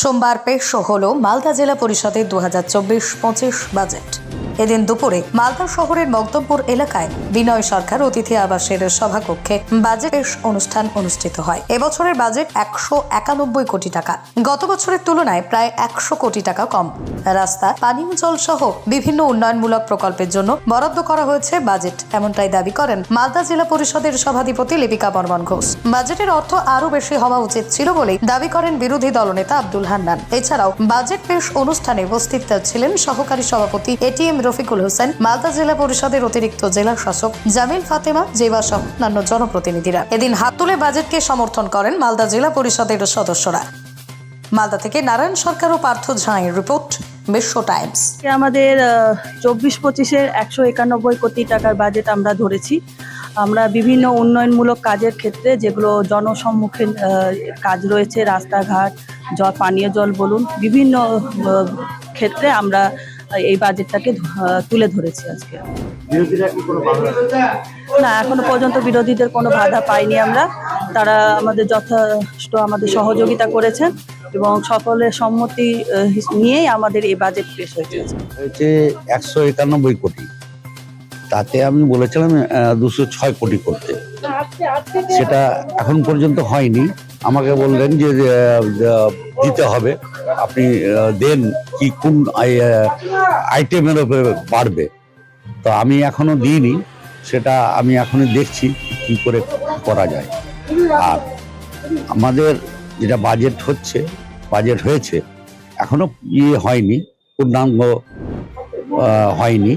সোমবার পেশ হল মালদা জেলা পরিষদের দু হাজার চব্বিশ পঁচিশ বাজেট। এদিন দুপুরে মালদা শহরের মগদমপুর এলাকায় বিনয় সরকার অতিথি আবাসের সভাকক্ষে বাজেট পেশ অনুষ্ঠান অনুষ্ঠিত হয়। এবছরের বাজেট একশো একানব্বই কোটি টাকা। গত বছরের তুলনায় প্রায় একশো কোটি টাকা কম। রাস্তা, পানীয় জল সহ বিভিন্ন উন্নয়নমূলক প্রকল্পের জন্য বরাদ্দ করা হয়েছে বাজেট, এমনটাই দাবি করেন মালদা জেলা পরিষদের সভাধিপতি লিপিকা বর্মন ঘোষ। বাজেটের অর্থ আরও বেশি হওয়া উচিত ছিল বলেই দাবি করেন বিরোধী দলনেতা আব্দুল হান্নান। এছাড়াও বাজেট পেশ অনুষ্ঠানে উপস্থিত ছিলেন সহকারী সভাপতি এটিএম রফিকুল হোসেন, মালদা জেলা পরিষদের অতিরিক্ত জেলা শাসক জামিল ফাতেমা জেবা সহ অন্যান্য জনপ্রতিনিধিরা। এদিন হাত তুলে বাজেটকে সমর্থন করেন মালদা জেলা পরিষদের সদস্যরা। মালদা থেকে নারায়ণ সরকার ও পার্থ ঝাঁয়ের রিপোর্ট, বিশ্ব টাইমস। আমাদের চব্বিশ পঁচিশের একশো একানব্বই কোটি টাকার বাজেট আমরা ধরেছি। আমরা বিভিন্ন উন্নয়নমূলক কাজের ক্ষেত্রে যেগুলো জনসম্মুখীন কাজ রয়েছে, রাস্তাঘাট জল পানীয় জল বলুন, বিভিন্ন ক্ষেত্রে আমরা এই বাজেটটাকে তুলে ধরেছি আজকে। বিরোধীরা কি কোনো বাধা না এখনও পর্যন্ত বিরোধীদের কোনো বাধা পাইনি আমরা। তারা আমাদের যথেষ্ট আমাদের সহযোগিতা করেছেন এবং সকলের সম্মতি নিয়েই আমাদের এই বাজেট পেশ হয়েছে হয়েছে একশো একানব্বই কোটি। তাতে আমি বলেছিলাম দুশো ছয় কোটি করতে। সেটা এখন পর্যন্ত হয়নি। আমাকে বললেন যে দিতে হবে। আপনি দেন কি, কোন আই- আইটেমের উপরে বাড়বে। তো আমি এখনও দিইনি। সেটা আমি এখনই দেখছি কি করে করা যায়। আর আমাদের যেটা বাজেট হচ্ছে, বাজেট হয়েছে, এখনও ইয়ে হয়নি। পূর্ণাঙ্গ হয়নি।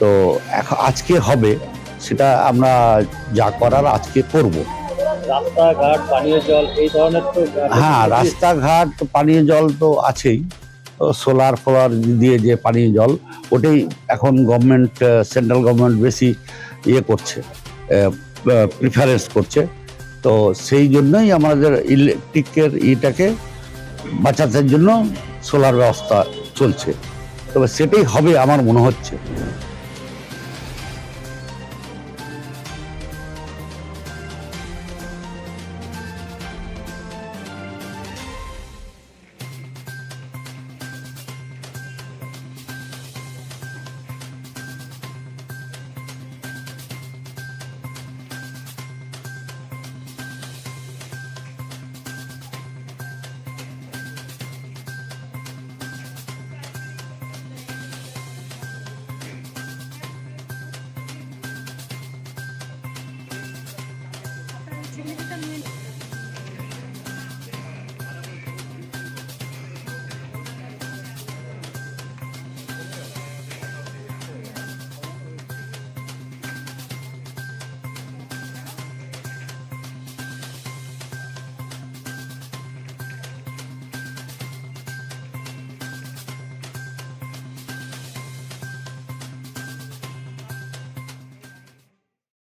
তো এখন আজকে হবে সেটা আমরা যা করার আজকে করব। রাস্তাঘাট পানীয় জল এই ধরনের তো হ্যাঁ রাস্তাঘাট পানীয় জল তো আছেই। সোলার ফোলার দিয়ে যে পানীয় জল ওটাই এখন গভর্নমেন্ট সেন্ট্রাল গভর্নমেন্ট বেশি ইয়ে করছে প্রিফারেন্স করছে। তো সেই জন্যই আমাদের ইলেকট্রিকের ইটাকে বাঁচানোর জন্য সোলার ব্যবস্থা চলছে। তবে সেটাই হবে আমার মনে হচ্ছে। 嗯。